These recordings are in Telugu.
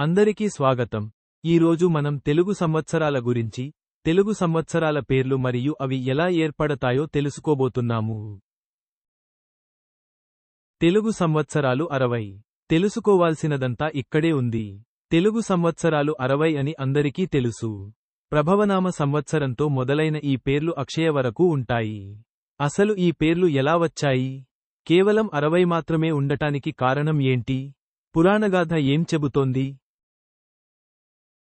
అందరికీ స్వాగతం. ఈరోజు మనం తెలుగు సంవత్సరాల గురించి తెలుగు సంవత్సరాల పేర్లు మరియు అవి ఎలా ఏర్పడతాయో తెలుసుకోబోతున్నాము. తెలుగు సంవత్సరాలు అరవై. తెలుసుకోవాల్సినదంతా ఇక్కడే ఉంది. తెలుగు సంవత్సరాలు అరవై అని అందరికీ తెలుసు. ప్రభవనామ సంవత్సరంతో మొదలైన ఈ పేర్లు అక్షయ వరకు ఉంటాయి. అసలు ఈ పేర్లు ఎలా వచ్చాయి? కేవలం అరవై మాత్రమే ఉండటానికి కారణం ఏంటి? పురాణగాథ ఏం చెబుతోంది?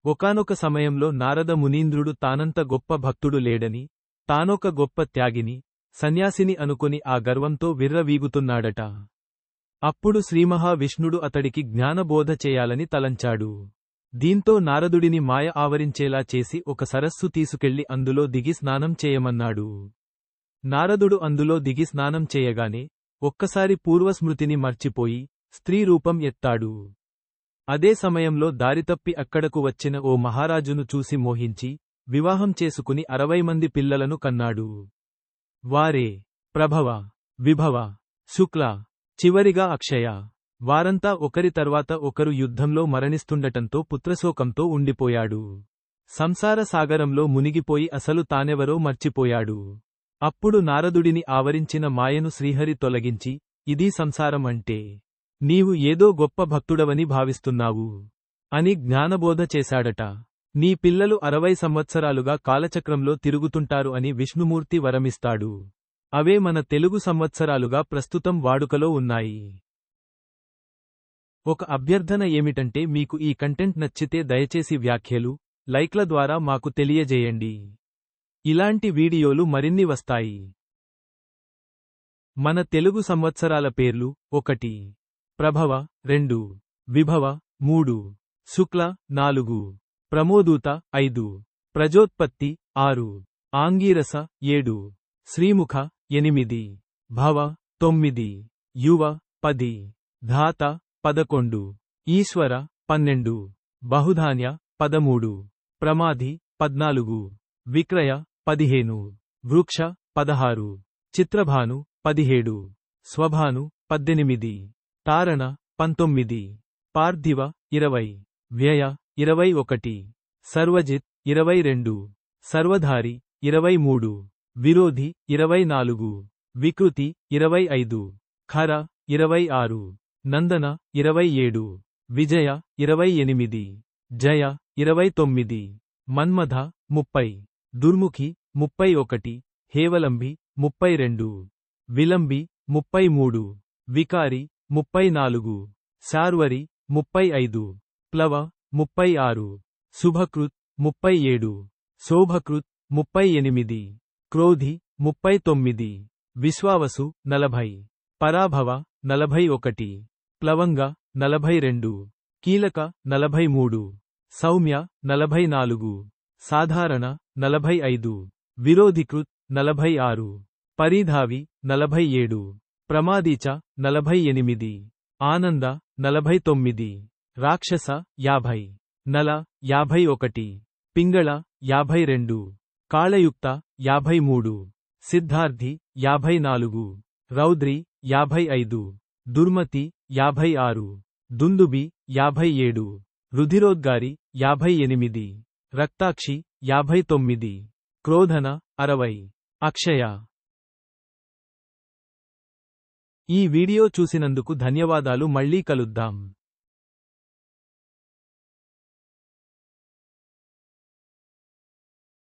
ఒకానొక సమయంలో నారద మునీంద్రుడు తానంత గొప్ప భక్తుడు లేడని తానొక గొప్ప త్యాగిని సన్యాసిని అనుకుని ఆ గర్వంతో విర్రవీగుతున్నాడట. అప్పుడు శ్రీమహావిష్ణుడు అతడికి జ్ఞానబోధ చేయాలని తలంచాడు. దీంతో నారదుడిని మాయ ఆవరించేలా చేసి ఒక సరస్సు తీసుకెళ్ళి అందులో దిగి స్నానం చేయమన్నాడు. నారదుడు అందులో దిగి స్నానం చేయగానే ఒక్కసారి పూర్వస్మృతిని మర్చిపోయి స్త్రీ రూపం ఎత్తాడు. అదే సమయంలో దారితప్పి అక్కడకు వచ్చిన ఓ మహారాజును చూసి మోహించి వివాహం చేసుకుని అరవై మంది పిల్లలను కన్నాడు. వారే ప్రభవ విభవ శుక్ల చివరిగా అక్షయ. వారంతా ఒకరి తర్వాత ఒకరు యుద్ధంలో మరణిస్తుండటంతో పుత్రశోకంతో ఉండిపోయాడు. సంసార సాగరంలో మునిగిపోయి అసలు తానెవరో మర్చిపోయాడు. అప్పుడు నారదుడిని ఆవరించిన మాయను శ్రీహరి తొలగించి ఇదీ సంసారం అంటే నీవు ఏదో గొప్ప భక్తుడవని భావిస్తున్నావు అని జ్ఞానబోధ చేశాడట. నీ పిల్లలు అరవై సంవత్సరాలుగా కాలచక్రంలో తిరుగుతుంటారు అని విష్ణుమూర్తి వరమిస్తాడు. అవే మన తెలుగు సంవత్సరాలుగా ప్రస్తుతం వాడుకలో ఉన్నాయి. ఒక అభ్యర్థన ఏమిటంటే మీకు ఈ కంటెంట్ నచ్చితే దయచేసి వ్యాఖ్యలు లైక్ల ద్వారా మాకు తెలియజేయండి. ఇలాంటి వీడియోలు మరిన్ని వస్తాయి. మన తెలుగు సంవత్సరాల పేర్లు ఒకటి. ప్రభవ రెండు. విభవ మూడు. శుక్ల నాలుగు. ప్రమోదూత ఐదు. ప్రజోత్పత్తి ఆరు. ఆంగీరస ఏడు. శ్రీముఖ ఎనిమిది. భవ తొమ్మిది. యువ పది. ధాత పదకొండు. ఈశ్వర పన్నెండు. బహుధాన్య పదమూడు. ప్రమాధి పద్నాలుగు. విక్రయ పదిహేను. వృక్ష పదహారు. చిత్రభాను పదిహేడు. స్వభాను పద్దెనిమిది. తారణ పంతొమ్మిది. పార్థివ ఇరవై. వ్యయ ఇరవై ఒకటి. సర్వజిత్ ఇరవై రెండు. సర్వధారి ఇరవై మూడు. విరోధి ఇరవై నాలుగు. వికృతి ఇరవై ఐదు. ఖర ఇరవై ఆరు. నందన ఇరవై ఏడు. విజయ ఇరవై ఎనిమిది. జయ ఇరవై తొమ్మిది. మన్మథ ముప్పై. దుర్ముఖి ముప్పై ఒకటి. హేవలంబి ముప్పై రెండు. విలంబి ముప్పై మూడు. వికారి ముప్పై నాలుగు శార్వరి ముప్పై ఐదు ప్లవ ముప్పై ఆరు శుభకృత్ ముప్పై ఏడు శోభకృత్ ముప్పై ఎనిమిది క్రోధి ముప్పై తొమ్మిది విశ్వావసు నలభై. పరాభవ నలభై ఒకటి ప్లవంగ నలభై రెండు కీలక నలభై మూడు సౌమ్య నలభై నాలుగు సాధారణ నలభై ఐదు విరోధికృత్ నలభై ఆరు పరిధావి నలభై ఏడు ప్రమాదీచ నలభై ఎనిమిది ఆనంద నలభై తొమ్మిది రాక్షస యాభై నల యాభై ఒకటి పింగళ యాభై రెండు కాళయుక్త యాభై మూడు సిద్ధార్థి యాభై నాలుగు రౌద్రి యాభై ఐదు దుర్మతి యాభై ఆరు దుందుబి యాభై ఏడు రుధిరోద్గారి యాభై ఎనిమిది రక్తాక్షి యాభై తొమ్మిది క్రోధన అరవై అక్షయ ఈ వీడియో చూసినందుకు ధన్యవాదాలు మళ్ళీ కలుద్దాం.